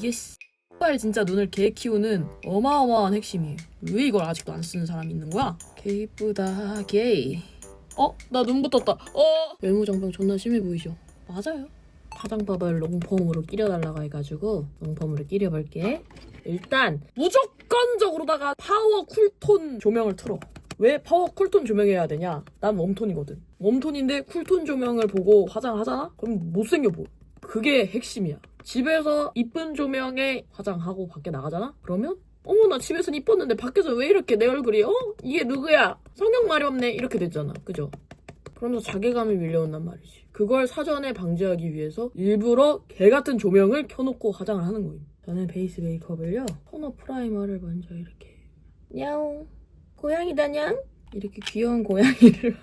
이게 씨발 진짜 눈을 개 키우는 어마어마한 핵심이에요. 왜 이걸 아직도 안 쓰는 사람이 있는 거야? 개 이쁘다 게이. 어? 나 눈 붙었다. 어? 외모정병 존나 심해 보이죠? 맞아요. 화장법을 롱폼으로 끼려달라고 해가지고 롱폼으로 끼려볼게. 일단 무조건적으로다가 파워 쿨톤 조명을 틀어. 왜 파워 쿨톤 조명해야 되냐? 난 웜톤이거든. 웜톤인데 쿨톤 조명을 보고 화장하잖아? 그럼 못생겨 보여. 그게 핵심이야. 집에서 이쁜 조명에 화장하고 밖에 나가잖아? 그러면 어머 나 집에선 이뻤는데 밖에서 왜 이렇게 내 얼굴이 어? 이게 누구야? 성형 마렵네 이렇게 됐잖아. 그죠? 그러면서 자괴감이 밀려온단 말이지. 그걸 사전에 방지하기 위해서 일부러 개 같은 조명을 켜놓고 화장을 하는 거예요. 저는 베이스 메이크업을요. 토너 프라이머를 먼저 이렇게 냐옹 고양이다 냥 이렇게 귀여운 고양이를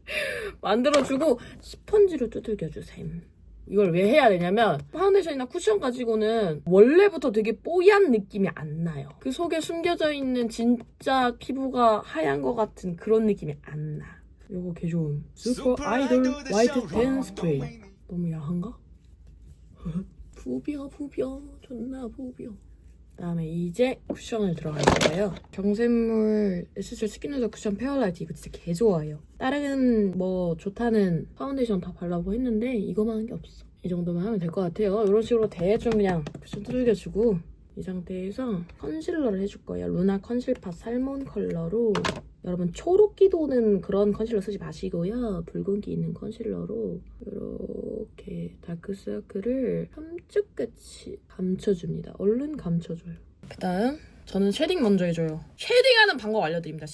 만들어주고 스펀지로 두들겨주셈. 이걸 왜 해야 되냐면 파운데이션이나 쿠션 가지고는 원래부터 되게 뽀얀 느낌이 안 나요. 그 속에 숨겨져 있는 진짜 피부가 하얀 것 같은 그런 느낌이 안 나. 요거 개 좋음. 슈퍼 아이돌 화이트 댄 스프레이. 너무 야한가? 부비어 부비어 존나 부비어. 그다음에 이제 쿠션을 들어갈 거예요. 정샘물 에스겔 스킨누더 쿠션 페어라이트 이거 진짜 개 좋아해요. 다른 뭐 좋다는 파운데이션 다 발라보고 했는데 이거만 한 게 없어. 이 정도만 하면 될 것 같아요. 이런 식으로 대충 그냥 쿠션 두들겨주고 이 상태에서 컨실러를 해줄 거예요. 루나 컨실팟 살몬 컬러로 여러분 초록기 도는 그런 컨실러 쓰지 마시고요. 붉은기 있는 컨실러로 이렇게 다크서클을 함축같이 감춰줍니다. 얼른 감춰줘요. 그 다음 저는 쉐딩 먼저 해줘요. 쉐딩하는 방법 알려드립니다.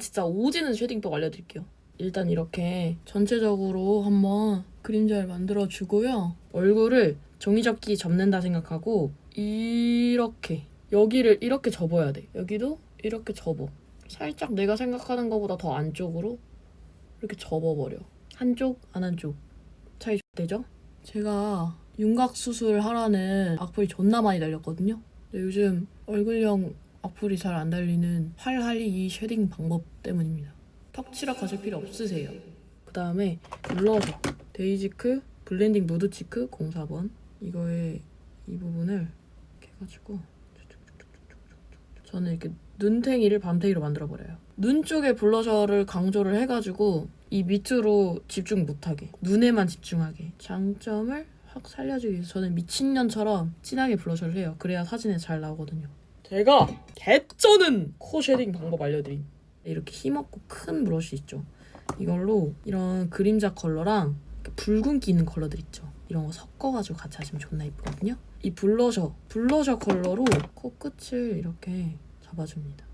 진짜 오지는 쉐딩 또 알려드릴게요. 일단 이렇게 전체적으로 한번 그림자를 만들어 주고요. 얼굴을 종이접기 접는다 생각하고 이렇게 여기를 이렇게 접어야 돼. 여기도 이렇게 접어. 살짝 내가 생각하는 것보다 더 안쪽으로 이렇게 접어버려. 한쪽, 안 한쪽. 차이 되죠? 제가 윤곽 수술 하라는 악플이 존나 많이 달렸거든요. 근데 요즘 얼굴형 악플이 잘 안 달리는 활활이 이 쉐딩 방법 때문입니다. 턱 칠하실 필요 없으세요. 그 다음에 블러셔. 데이지크 블렌딩 누드 치크 04번. 이거에 이 부분을 이렇게 해가지고 저는 이렇게 눈탱이를 밤탱이로 만들어버려요. 눈 쪽에 블러셔를 강조를 해가지고 이 밑으로 집중 못하게 눈에만 집중하게 장점을 확 살려주기 위해서 저는 미친년처럼 진하게 블러셔를 해요. 그래야 사진에 잘 나오거든요. 제가 개쩌는 코 쉐딩 방법 알려드림. 이렇게 힘없고 큰 브러쉬 있죠. 이걸로 이런 그림자 컬러랑 붉은기 있는 컬러들 있죠. 이런 거 섞어가지고 같이 하시면 존나 이쁘거든요. 이 블러셔, 블러셔 컬러로 코끝을 이렇게 잡아줍니다.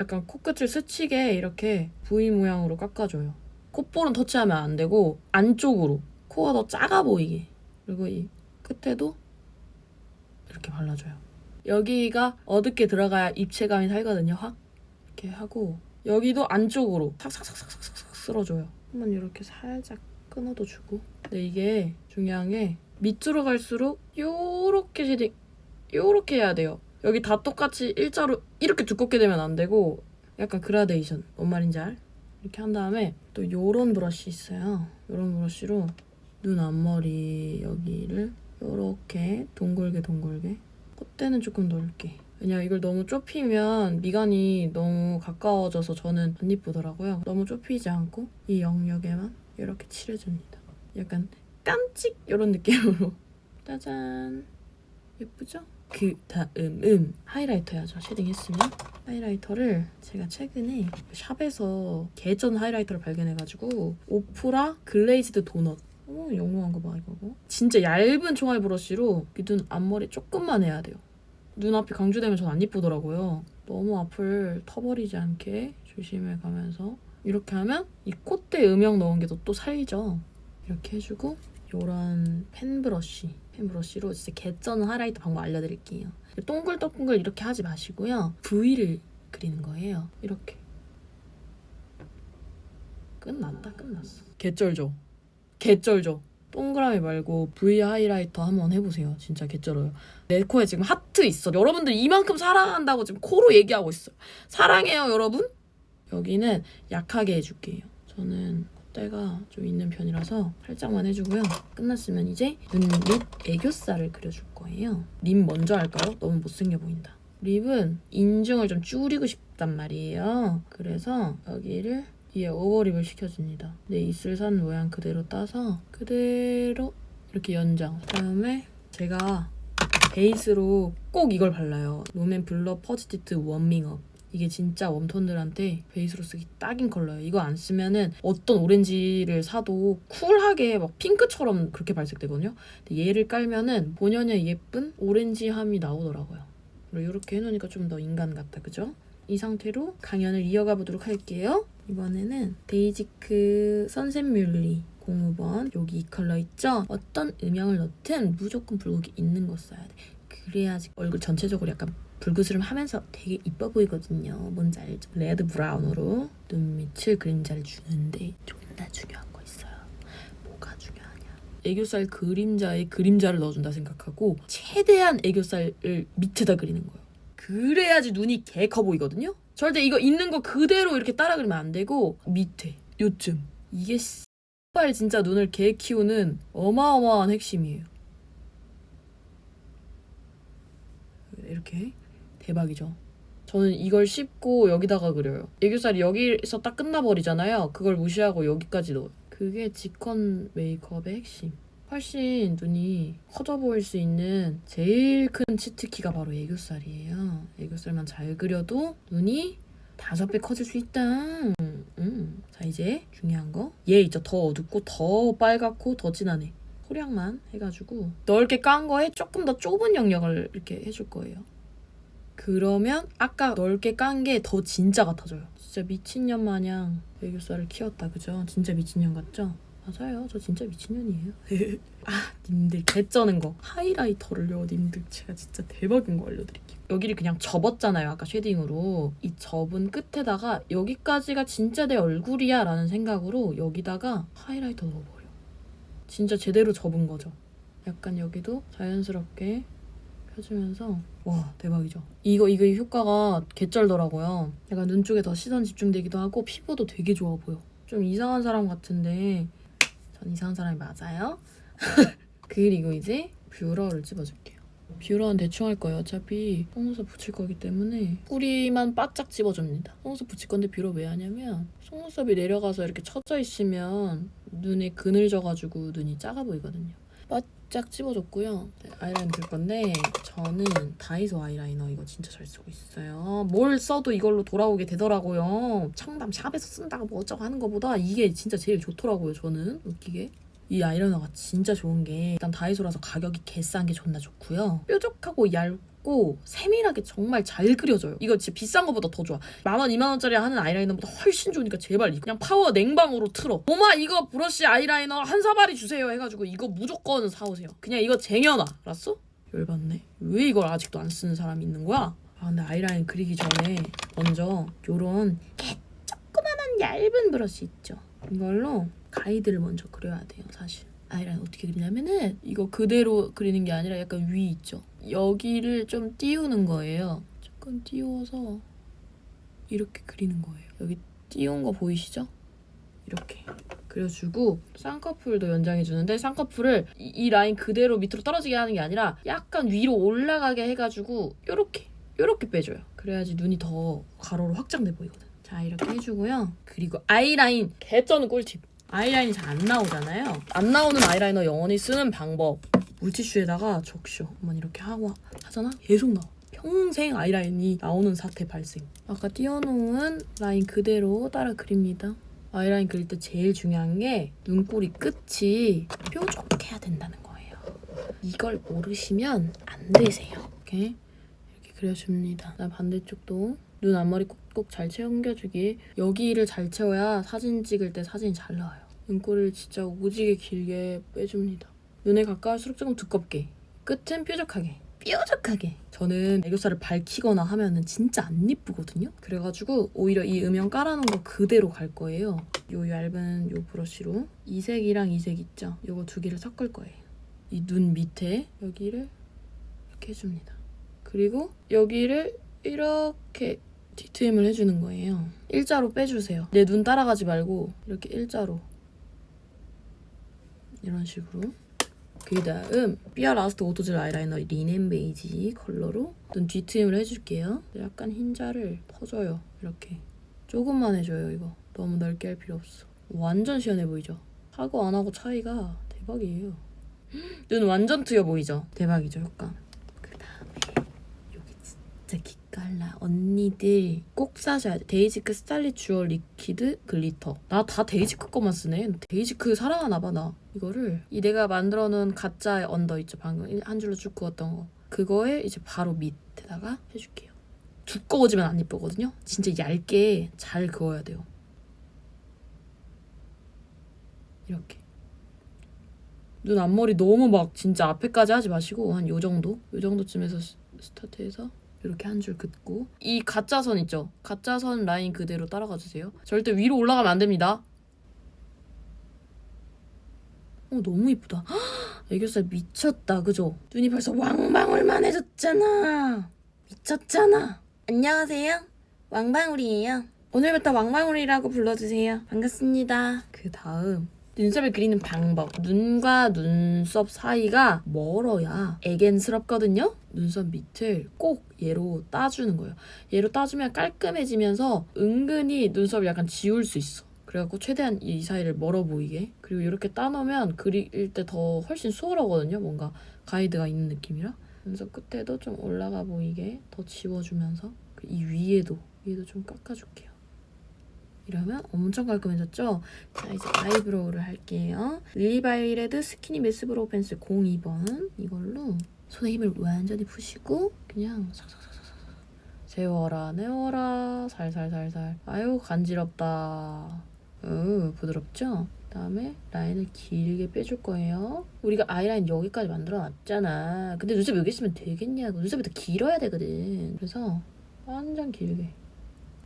약간 코끝을 스치게 이렇게 V 모양으로 깎아줘요. 콧볼은 터치하면 안 되고 안쪽으로 코가 더 작아 보이게 그리고 이 끝에도 이렇게 발라줘요. 여기가 어둡게 들어가야 입체감이 살거든요. 확 이렇게 하고 여기도 안쪽으로 삭삭삭삭삭삭 쓸어줘요. 한번 이렇게 살짝 끊어도 주고 근데 이게 중요한 게 밑으로 갈수록 요렇게 쉐딩 요렇게 해야 돼요. 여기 다 똑같이 일자로 이렇게 두껍게 되면 안 되고 약간 그라데이션 뭔 말인지 알? 이렇게 한 다음에 또 요런 브러쉬 있어요. 요런 브러쉬로 눈 앞머리 여기를 요렇게 동글게 동글게 콧대는 조금 넓게 왜냐 이걸 너무 좁히면 미간이 너무 가까워져서 저는 안 이쁘더라고요. 너무 좁히지 않고 이 영역에만 이렇게 칠해줍니다. 약간 깜찍 이런 느낌으로 짜잔 예쁘죠? 그 다음은 하이라이터 해야죠. 쉐딩 했으면 하이라이터를 제가 최근에 샵에서 개전 하이라이터를 발견해가지고 오프라 글레이즈드 도넛 어 영롱한 거 봐 이거 진짜 얇은 총알 브러쉬로 이눈 앞머리 조금만 해야 돼요. 눈앞이 강조되면 전 안 이쁘더라고요. 너무 앞을 터버리지 않게 조심해 가면서 이렇게 하면 이 콧대 음영 넣은 게 또 살죠. 이렇게 해주고 요런 펜 브러쉬 펜 브러쉬로 진짜 개쩌는 하이라이터 방법 알려드릴게요. 동글동글 이렇게 하지 마시고요. V를 그리는 거예요. 이렇게. 끝났다 끝났어. 개쩔죠? 개쩔죠? 동그라미 말고 V 하이라이터 한번 해보세요. 진짜 개쩔어요. 내 코에 지금 하트 있어. 여러분들 이만큼 사랑한다고 지금 코로 얘기하고 있어요. 사랑해요 여러분? 여기는 약하게 해줄게요. 저는 때가 좀 있는 편이라서 살짝만 해주고요. 끝났으면 이제 눈 밑 애교살을 그려줄 거예요. 립 먼저 할까요? 너무 못생겨 보인다. 립은 인중을 좀 줄이고 싶단 말이에요. 그래서 여기를 위에 오버립을 시켜줍니다. 내 입술선 모양 그대로 따서 그대로 이렇게 연장. 그다음에 제가 베이스로 꼭 이걸 발라요. 롬앤 블러 퍼지티트 워밍업. 이게 진짜 웜톤들한테 베이스로 쓰기 딱인 컬러예요. 이거 안 쓰면은 어떤 오렌지를 사도 쿨하게 막 핑크처럼 그렇게 발색되거든요. 근데 얘를 깔면은 본연의 예쁜 오렌지함이 나오더라고요. 이렇게 해놓으니까 좀 더 인간 같다, 그죠? 이 상태로 강연을 이어가 보도록 할게요. 이번에는 데이지크 선셋뮬리 05번 여기 이 컬러 있죠? 어떤 음영을 넣든 무조건 붉은기 있는 거 써야 돼. 그래야지 얼굴 전체적으로 약간 붉으스름 하면서 되게 이뻐 보이거든요. 뭔지 알죠? 레드 브라운으로 눈 밑을 그림자를 주는데 존나 중요한 거 있어요. 뭐가 중요하냐? 애교살 그림자에 그림자를 넣어준다 생각하고 최대한 애교살을 밑에다 그리는 거예요. 그래야지 눈이 개 커 보이거든요. 절대 이거 있는 거 그대로 이렇게 따라 그리면 안 되고 밑에 요쯤 이게 빨 진짜 눈을 개 키우는 어마어마한 핵심이에요. 이렇게 대박이죠. 저는 이걸 씹고 여기다가 그려요. 애교살이 여기서 딱 끝나버리잖아요. 그걸 무시하고 여기까지 넣어요. 그게 지컨 메이크업의 핵심. 훨씬 눈이 커져 보일 수 있는 제일 큰 치트키가 바로 애교살이에요. 애교살만 잘 그려도 눈이 다섯 배 커질 수 있다. 음. 자 이제 중요한 거. 얘 있죠. 더 어둡고 더 빨갛고 더 진하네. 소량만 해가지고 넓게 깐 거에 조금 더 좁은 영역을 이렇게 해줄 거예요. 그러면 아까 넓게 깐 게 더 진짜 같아져요. 진짜 미친년 마냥 애교살을 키웠다, 그죠? 진짜 미친년 같죠? 맞아요. 저 진짜 미친년이에요. 아, 님들 개쩌는 거. 하이라이터를요, 님들. 제가 진짜 대박인 거 알려드릴게요. 여기를 그냥 접었잖아요, 아까 쉐딩으로. 이 접은 끝에다가 여기까지가 진짜 내 얼굴이야 라는 생각으로 여기다가 하이라이터 넣어버려. 진짜 제대로 접은 거죠. 약간 여기도 자연스럽게 펴주면서 와 대박이죠. 이거 이거 이 효과가 개쩔더라고요. 약간 눈 쪽에 더 시선 집중되기도 하고 피부도 되게 좋아 보여. 좀 이상한 사람 같은데 전 이상한 사람이 맞아요. 그리고 이제 뷰러를 집어줄게요. 뷰러는 대충 할 거예요. 어차피 속눈썹 붙일 거기 때문에 뿌리만 바짝 집어줍니다. 속눈썹 붙일 건데 뷰러 왜 하냐면 속눈썹이 내려가서 이렇게 처져 있으면 눈에 그늘져가지고 눈이 작아 보이거든요. 바짝 집어줬고요. 네, 아이라인 줄 건데 저는 다이소 아이라이너 이거 진짜 잘 쓰고 있어요. 뭘 써도 이걸로 돌아오게 되더라고요. 청담 샵에서 쓴다고 뭐 어쩌고 하는 것보다 이게 진짜 제일 좋더라고요. 저는 웃기게. 이 아이라이너가 진짜 좋은 게 일단 다이소라서 가격이 개싼 게 존나 좋고요. 뾰족하고 얇고 세밀하게 정말 잘 그려져요. 이거 진짜 비싼 거보다 더 좋아. 만 원, 이만 원짜리 하는 아이라이너보다 훨씬 좋으니까 제발 그냥 파워 냉방으로 틀어. 엄마 이거 브러쉬 아이라이너 한 사발이 주세요 해가지고 이거 무조건 사오세요. 그냥 이거 쟁여놔. 알았어? 열받네. 왜 이걸 아직도 안 쓰는 사람이 있는 거야? 아 근데 아이라인 그리기 전에 먼저 요런 개 조그만한 얇은 브러쉬 있죠. 이걸로 가이드를 먼저 그려야 돼요, 사실. 아이라인 어떻게 그리냐면은 이거 그대로 그리는 게 아니라 약간 위 있죠. 여기를 좀 띄우는 거예요. 조금 띄워서 이렇게 그리는 거예요. 여기 띄운 거 보이시죠? 이렇게 그려주고 쌍꺼풀도 연장해 주는데 쌍꺼풀을 이, 이 라인 그대로 밑으로 떨어지게 하는 게 아니라 약간 위로 올라가게 해가지고 요렇게 요렇게 빼줘요. 그래야지 눈이 더 가로로 확장돼 보이거든. 자 이렇게 해주고요. 그리고 아이라인 개쩌는 꿀팁. 아이라인이 잘 안 나오잖아요. 안 나오는 아이라이너 영원히 쓰는 방법. 물티슈에다가 적셔. 한번 이렇게 하고 하잖아? 계속 나와. 평생 아이라인이 나오는 사태 발생. 아까 띄워놓은 라인 그대로 따라 그립니다. 아이라인 그릴 때 제일 중요한 게 눈꼬리 끝이 뾰족해야 된다는 거예요. 이걸 모르시면 안 되세요. 이렇게 이렇게 그려줍니다. 반대쪽도 눈 앞머리 꼭꼭 잘 챙겨주기. 여기를 잘 채워야 사진 찍을 때 사진이 잘 나와요. 눈꼬리를 진짜 오지게 길게 빼줍니다. 눈에 가까울수록 조금 두껍게. 끝은 뾰족하게. 뾰족하게. 저는 애교살을 밝히거나 하면은 진짜 안 이쁘거든요. 그래가지고 오히려 이 음영 깔아놓은 거 그대로 갈 거예요. 요 얇은 요 브러쉬로 이 색이랑 이색 있죠. 요거 두 개를 섞을 거예요. 이 눈 밑에 여기를 이렇게 해줍니다. 그리고 여기를 이렇게 뒤트임을 해주는 거예요. 일자로 빼주세요. 내 눈 따라가지 말고 이렇게 일자로. 이런 식으로. 그 다음 삐아 라스트 오토젤 아이라이너 리넨 베이지 컬러로 눈 뒤트임을 해줄게요. 약간 흰자를 퍼줘요. 이렇게. 조금만 해줘요 이거. 너무 넓게 할 필요 없어. 완전 시원해 보이죠? 하고 안 하고 차이가 대박이에요. 눈 완전 트여 보이죠? 대박이죠 효과. 그 다음에 여기 진짜 기 깔나 언니들 꼭 사셔야 돼. 데이지크 스타일리 듀얼 리퀴드 글리터. 나 다 데이지크 거만 쓰네. 데이지크 사랑하나 봐 나. 이거를. 이 내가 만들어 놓은 가짜 언더 있죠 방금? 한 줄로 쭉 그었던 거. 그거에 이제 바로 밑에다가 해줄게요. 두꺼워지면 안 예쁘거든요? 진짜 얇게 잘 그어야 돼요. 이렇게. 눈 앞머리 너무 막 진짜 앞에까지 하지 마시고 한 요 정도? 요 정도쯤에서 스- 스타트해서 이렇게 한 줄 긋고. 이 가짜 선 있죠? 가짜 선 라인 그대로 따라가 주세요. 절대 위로 올라가면 안 됩니다. 어 너무 이쁘다. 헉, 애교살 미쳤다. 그죠? 눈이 벌써 왕방울만해졌잖아. 미쳤잖아. 안녕하세요. 왕방울이에요. 오늘부터 왕방울이라고 불러주세요. 반갑습니다. 그 다음 눈썹을 그리는 방법. 눈과 눈썹 사이가 멀어야 애견스럽거든요. 눈썹 밑을 꼭 얘로 따주는 거예요. 얘로 따주면 깔끔해지면서 은근히 눈썹을 약간 지울 수 있어. 그래갖고 최대한 이 사이를 멀어 보이게. 그리고 이렇게 따놓으면 그릴 때 더 훨씬 수월하거든요. 뭔가 가이드가 있는 느낌이라. 눈썹 끝에도 좀 올라가 보이게 더 지워주면서 그이 위에도 위에도 좀 깎아줄게요. 이러면 엄청 깔끔해졌죠? 자 이제 아이브로우를 할게요. 릴리바이 레드 스키니 메스브로우 펜슬 02번 이걸로 손에 힘을 완전히 푸시고 그냥 세워라 내워라 살살살살 아유 간지럽다 으 부드럽죠? 그다음에 라인을 길게 빼줄 거예요. 우리가 아이라인 여기까지 만들어 놨잖아. 근데 눈썹 여기 있으면 되겠냐고. 눈썹이 더 길어야 되거든. 그래서 완전 길게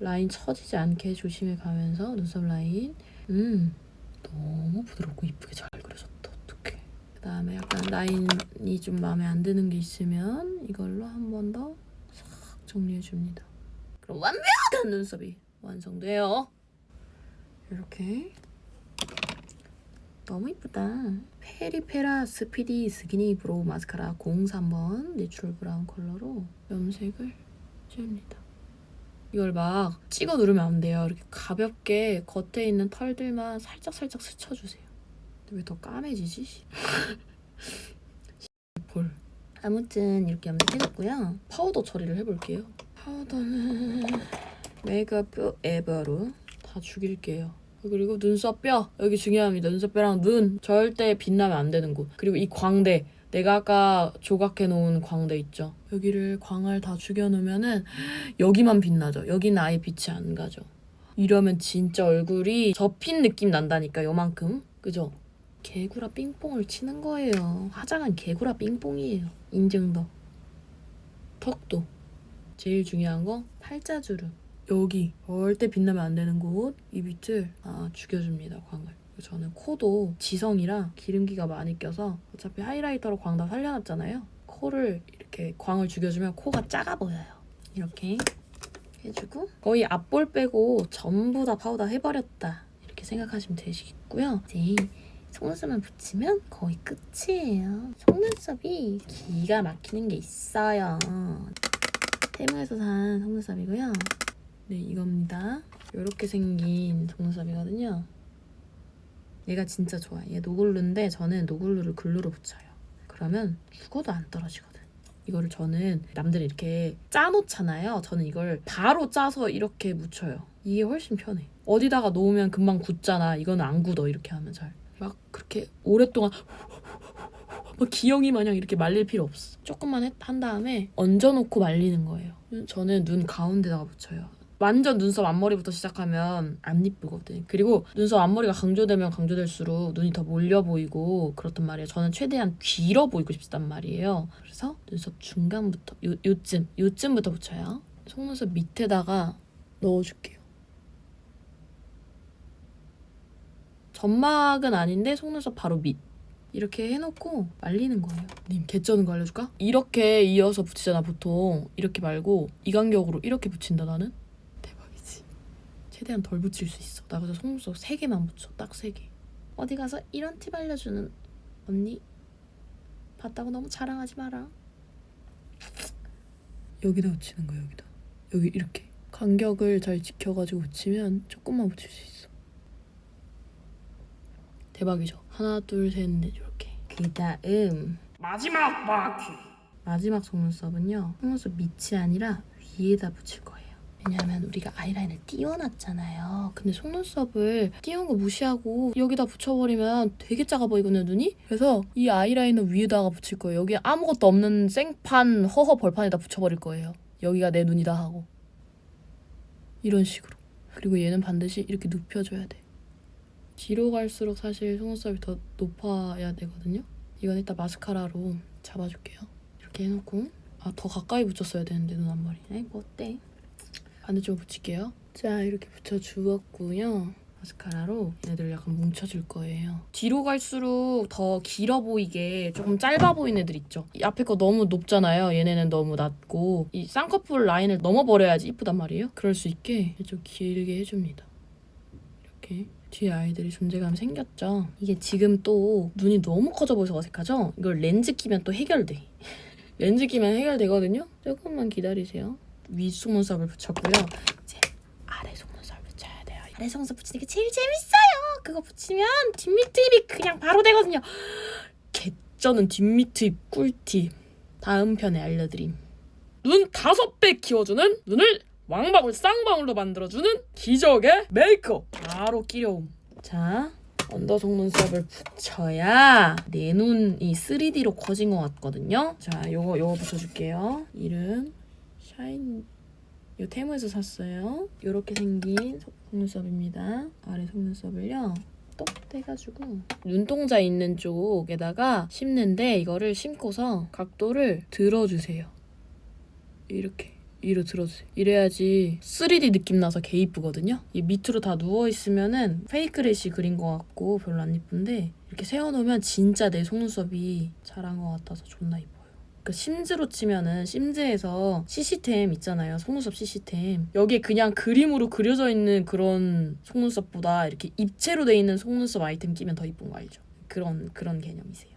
라인 처지지 않게 조심해 가면서 눈썹 라인. 음 너무 부드럽고 이쁘게 잘 그려졌다. 어떡해. 그 다음에 약간 라인이 좀 마음에 안 드는 게 있으면 이걸로 한 번 더 싹 정리해 줍니다. 그럼 완벽한 눈썹이 완성돼요. 이렇게. 너무 이쁘다. 페리페라 스피디 스키니 브로우 마스카라 03번 내추럴 브라운 컬러로 염색을 지웁니다 이걸 막 찍어 누르면 안 돼요. 이렇게 가볍게 겉에 있는 털들만 살짝 살짝 스쳐주세요. 왜 더 까매지지? 볼. 아무튼 이렇게 염색해줬고요. 파우더 처리를 해볼게요. 파우더는 메이크업 에버로 다 죽일게요. 그리고 눈썹 뼈 여기 중요합니다. 눈썹 뼈랑 눈 절대 빛나면 안 되는 곳. 그리고 이 광대 내가 아까 조각해 놓은 광대 있죠. 여기를 광을 다 죽여놓으면은 여기만 빛나죠. 여기는 아예 빛이 안 가죠. 이러면 진짜 얼굴이 접힌 느낌 난다니까 요만큼 그죠? 개구라 삥뽕을 치는 거예요. 화장은 개구라 삥뽕이에요. 인증도. 턱도. 제일 중요한 거 팔자주름. 여기 절대 빛나면 안 되는 곳 이 밑을 아, 죽여줍니다 광을. 저는 코도 지성이라 기름기가 많이 껴서 어차피 하이라이터로 광 다 살려놨잖아요. 코를 이렇게 광을 죽여주면 코가 작아 보여요. 이렇게 해주고 거의 앞볼 빼고 전부 다 파우더 해버렸다 이렇게 생각하시면 되시겠고요. 이제 속눈썹만 붙이면 거의 끝이에요. 속눈썹이 기가 막히는 게 있어요. 테무에서 산 속눈썹이고요. 네 이겁니다. 이렇게 생긴 속눈썹이거든요. 얘가 진짜 좋아요. 얘 노글루인데 저는 노글루를 글루로 붙여요. 그러면 죽어도 안 떨어지거든. 이거를 저는 남들이 이렇게 짜놓잖아요. 저는 이걸 바로 짜서 이렇게 묻혀요. 이게 훨씬 편해. 어디다가 놓으면 금방 굳잖아. 이거는 안 굳어. 이렇게 하면 잘. 막 그렇게 오랫동안 막 기영이 마냥 이렇게 말릴 필요 없어. 조금만 해- 한 다음에 얹어놓고 말리는 거예요. 저는 눈 가운데다가 붙여요. 완전 눈썹 앞머리부터 시작하면 안 이쁘거든. 그리고 눈썹 앞머리가 강조되면 강조될수록 눈이 더 몰려 보이고 그렇단 말이에요. 저는 최대한 길어 보이고 싶단 말이에요. 그래서 눈썹 중간부터 요, 요쯤 요쯤부터 붙여요. 속눈썹 밑에다가 넣어줄게요. 점막은 아닌데 속눈썹 바로 밑. 이렇게 해놓고 말리는 거예요. 님 개쩌는 거 알려줄까? 이렇게 이어서 붙이잖아 보통. 이렇게 말고 이 간격으로 이렇게 붙인다 나는. 최대한 덜 붙일 수 있어. 나 그래서 속눈썹 3개만 붙여. 딱 3개. 어디 가서 이런 팁 알려주는 언니 봤다고 너무 자랑하지 마라. 여기다 붙이는 거야 여기다. 여기 이렇게 간격을 잘 지켜가지고 붙이면 조금만 붙일 수 있어. 대박이죠. 하나 둘셋넷 이렇게. 그 다음 마지막 바퀴 마지막 속눈썹은요. 속눈썹 밑이 아니라 위에다 붙일 거예요. 왜냐하면 우리가 아이라인을 띄워놨잖아요. 근데 속눈썹을 띄운 거 무시하고 여기다 붙여버리면 되게 작아 보이거든요, 눈이? 그래서 이 아이라인을 위에다가 붙일 거예요. 여기 아무것도 없는 생판, 허허 벌판에다 붙여버릴 거예요. 여기가 내 눈이다 하고. 이런 식으로. 그리고 얘는 반드시 이렇게 눕혀줘야 돼. 뒤로 갈수록 사실 속눈썹이 더 높아야 되거든요. 이건 이따 마스카라로 잡아줄게요. 이렇게 해놓고 아 더 가까이 붙였어야 되는데 눈 앞머리. 에이 뭐 어때? 반대쪽으로 붙일게요. 자 이렇게 붙여주었고요. 마스카라로 얘네들 약간 뭉쳐줄 거예요. 뒤로 갈수록 더 길어 보이게 조금 짧아 보이는 애들 있죠. 이 앞에 거 너무 높잖아요. 얘네는 너무 낮고 이 쌍꺼풀 라인을 넘어버려야지 이쁘단 말이에요. 그럴 수 있게 좀 길게 해줍니다. 이렇게 뒤에 아이들이 존재감이 생겼죠. 이게 지금 또 눈이 너무 커져 보여서 어색하죠? 이걸 렌즈 끼면 또 해결돼. 렌즈 끼면 해결되거든요. 조금만 기다리세요. 위 속눈썹을 붙였고요. 이제 아래 속눈썹을 붙여야 돼요. 아래 속눈썹 붙이는 게 제일 재밌어요. 그거 붙이면 뒷밑 입이 그냥 바로 되거든요. 개쩌는 뒷밑 입 꿀팁. 다음 편에 알려드림. 눈 다섯 배 키워주는 눈을 왕방울 쌍방울로 만들어주는 기적의 메이크업 바로 끼려움. 자, 언더 속눈썹을 붙여야 내 눈이 3D로 커진 것 같거든요. 자, 요거 요거 붙여줄게요. 이름 샤인. 요 테무에서 샀어요. 요렇게 생긴 속눈썹입니다. 아래 속눈썹을요. 똑 떼가지고 눈동자 있는 쪽에다가 심는데 이거를 심고서 각도를 들어주세요. 이렇게 위로 들어주세요. 이래야지 3D 느낌 나서 개 이쁘거든요. 이 밑으로 다 누워 있으면은 페이크렛이 그린 것 같고 별로 안 이쁜데 이렇게 세워놓으면 진짜 내 속눈썹이 자란 것 같아서 존나 이뻐요. 그 심즈로 치면은 심즈에서 CC템 있잖아요. 속눈썹 CC템. 여기에 그냥 그림으로 그려져 있는 그런 속눈썹보다 이렇게 입체로 돼 있는 속눈썹 아이템 끼면 더 이쁜 거 알죠? 그런 그런 개념이세요.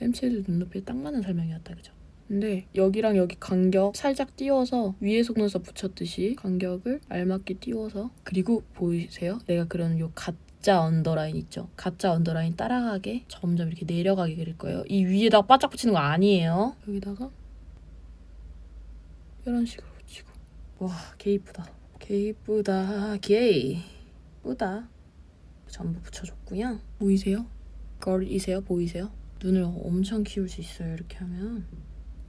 햄체드 눈높이에 딱 맞는 설명이었다 그죠? 근데 여기랑 여기 간격 살짝 띄워서 위에 속눈썹 붙였듯이 간격을 알맞게 띄워서 그리고 보이세요? 내가 그런 요 가짜 언더라인 있죠? 가짜 언더라인 따라가게 점점 이렇게 내려가게 그릴 거예요. 이 위에다가 바짝 붙이는 거 아니에요. 여기다가 이런 식으로 붙이고 와, 개 이쁘다. 개 이쁘다. 개 이쁘다. 전부 붙여줬고요. 보이세요? 걸이세요? 보이세요? 눈을 엄청 키울 수 있어요. 이렇게 하면.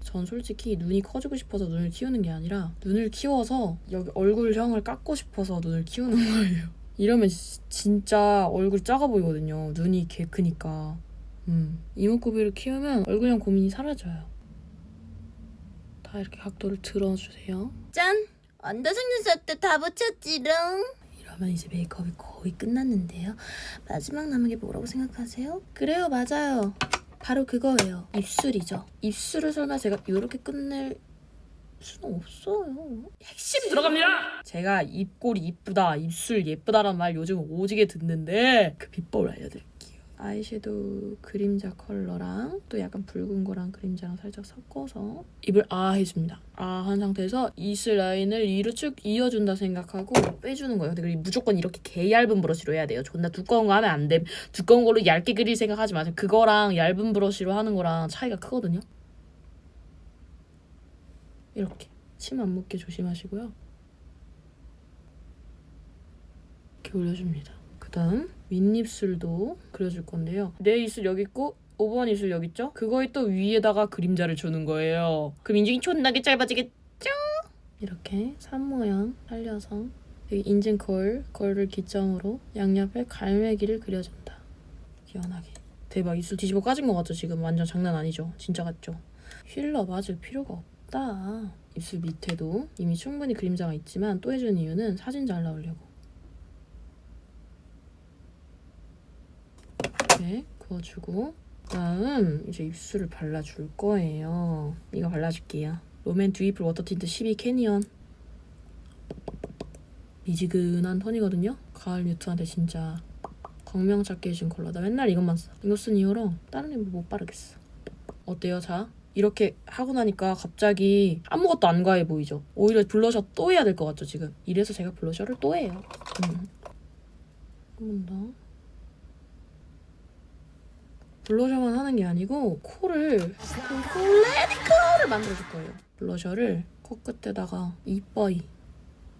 전 솔직히 눈이 커지고 싶어서 눈을 키우는 게 아니라 눈을 키워서 여기 얼굴형을 깎고 싶어서 눈을 키우는 거예요. 이러면 지- 진짜 얼굴 작아 보이거든요. 눈이 개 크니까. 음. 이목구비를 키우면 얼굴형 고민이 사라져요. 다 이렇게 각도를 들어주세요. 짠! 언더 속눈썹 도다 붙였지롱. 이러면 이제 메이크업이 거의 끝났는데요. 마지막 남은 게 뭐라고 생각하세요? 그래요, 맞아요. 바로 그거예요. 입술이죠. 입술을 설마 제가 이렇게 끝낼 수는 없어요. 핵심 들어갑니다 제가 입꼬리 이쁘다, 입술 예쁘다란 말 요즘 오지게 듣는데 그 비법을 알려드릴게요. 아이섀도우 그림자 컬러랑 또 약간 붉은 거랑 그림자랑 살짝 섞어서 입을 아 해줍니다. 아 한 상태에서 이슬 라인을 위로 쭉 이어준다 생각하고 빼주는 거예요. 근데 무조건 이렇게 개 얇은 브러쉬로 해야 돼요. 존나 두꺼운 거 하면 안 돼. 두꺼운 걸로 얇게 그릴 생각하지 마세요. 그거랑 얇은 브러쉬로 하는 거랑 차이가 크거든요. 이렇게 침 안 묻게 조심하시고요. 이렇게 올려줍니다. 그 다음 윗입술도 그려줄 건데요. 내 입술 여기 있고 5번 입술 여기 있죠? 그거에 또 위에다가 그림자를 주는 거예요. 그럼 인중이 존나게 짧아지겠죠? 이렇게 산 모양 살려서 여기 인증 거울, 거울을 기점으로 양옆에 갈매기를 그려준다. 연하게. 대박 입술 뒤집어 까진 것 같죠 지금 완전 장난 아니죠 진짜 같죠 힐러 맞을 필요가 없 다 입술 밑에도 이미 충분히 그림자가 있지만 또 해준 이유는 사진 잘 나오려고 이렇게 그어주고 다음 이제 입술을 발라줄 거예요 이거 발라줄게요 롬앤 듀이플 워터 틴트 12 캐니언 미지근한 톤이거든요 가을 뮤트한테 진짜 광명찾기 해준 컬러. 나 맨날 이것만 써. 이거 쓴 이후로 다른 립못 바르겠어. 어때요, 자? 이렇게 하고 나니까 갑자기 아무것도 안 과해 보이죠? 오히려 블러셔 또 해야 될 것 같죠, 지금? 이래서 제가 블러셔를 또 해요. 음. 한번 더. 블러셔만 하는 게 아니고 코를 콜레디코를 만들어줄 거예요. 블러셔를 코끝에다가 이뻐이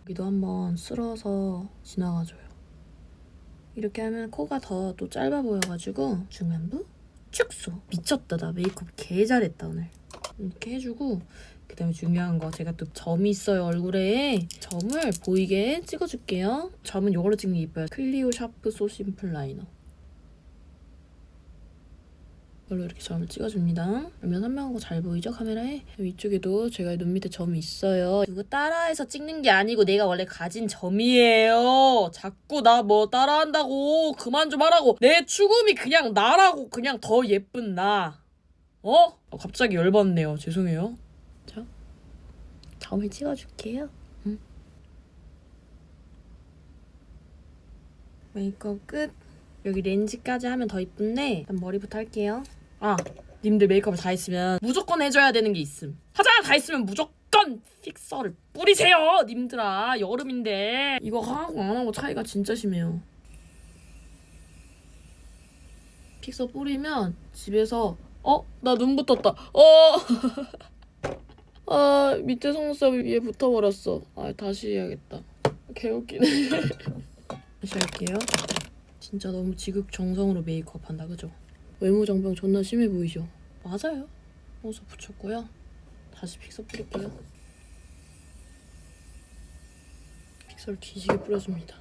여기도 한번 쓸어서 지나가줘요. 이렇게 하면 코가 더 또 짧아 보여가지고 중안부 축소 미쳤다. 나 메이크업 개 잘했다 오늘. 이렇게 해주고 그 다음에 중요한 거 제가 또 점이 있어요 얼굴에. 점을 보이게 찍어줄게요. 점은 이걸로 찍는 게 이뻐요. 클리오 샤프 소 심플 라이너 이걸로 이렇게 점을 찍어줍니다. 그러면 선명하고 잘 보이죠 카메라에? 위쪽에도 제가 눈 밑에 점이 있어요. 누구 따라해서 찍는 게 아니고 내가 원래 가진 점이에요. 자꾸 나 뭐 따라한다고 그만 좀 하라고. 내 추금이 그냥 나라고 그냥 더 예쁜 나. 어? 어, 갑자기 열받네요. 죄송해요. 자 점을 찍어줄게요. 응. 메이크업 끝. 여기 렌즈까지 하면 더 이쁜데 일단 머리부터 할게요 아 님들 메이크업을 다 했으면 무조건 해줘야 되는 게 있음. 화장 다 했으면 무조건 픽서를 뿌리세요 님들아. 여름인데. 이거 하고 안 하고 차이가 진짜 심해요. 픽서 뿌리면 집에서 어? 나 눈 붙었다. 어? 아 밑에 속눈썹이 위에 붙어버렸어. 아 다시 해야겠다. 개웃기네. 다시 할게요. 진짜 너무 지극정성으로 메이크업 한다 그죠? 외모 정병 존나 심해 보이죠? 맞아요. 어서 붙였고요. 다시 픽서 뿌릴게요. 픽서를 뒤지게 뿌려줍니다.